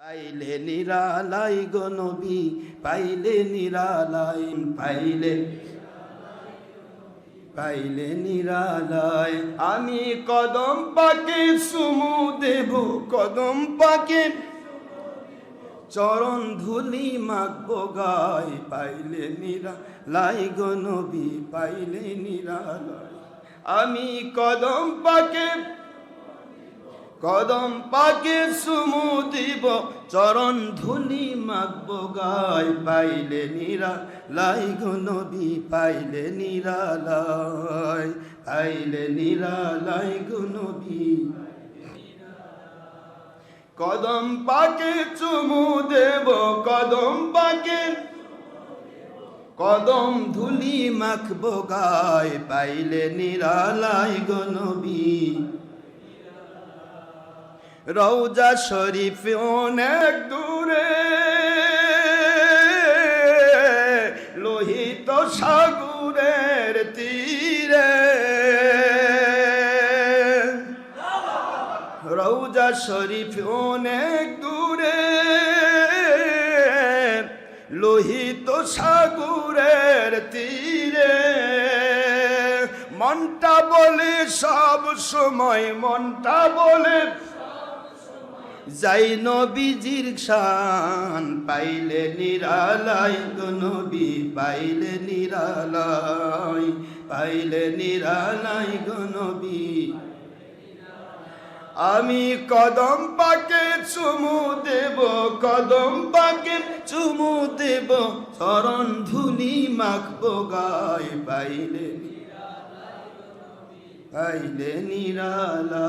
পাইলে নিরালাই গো পাইলে নিরালাই, পাইলে পাইলে নিরালাই। আমি কদম পাকে সুমু দেব, কদম পাকে চরণ ধুলি মাগবো গায় পাইলে নিরা লাই গো পাইলে নিরালাই। আমি কদম পাকে কদম পাকে সুমু দিব, চরণ ধুলি মাগবো গায় পাইলে নিরা লাই গো নবী, পাইলে নিরালাই পাইলে নিরালাই গো নবী। কদম পাকে চুমু দেব, কদম পাকে কদম ধুলি মাখবো গায় পাইলে নিরালাই গো নবী। রৌজা শরীফ অনেক দূরে। লোহিত সাগরের তীরে। রৌজা শরীফ অনেক দূরে। লোহিত সাগরের তীরে। মনটা বলে সব সময়, মনটা বলে যাই নবীজির শান পাইলে নিরালাই নবী পাইলে নিরালাই পাইলে নিরালাই নবী। আমি কদম পাকে চুমু দেব, কদম পাকে চুমু দেব, চরণ ধুলি মাখবো গায়, পাইলে পাইলে নিরালা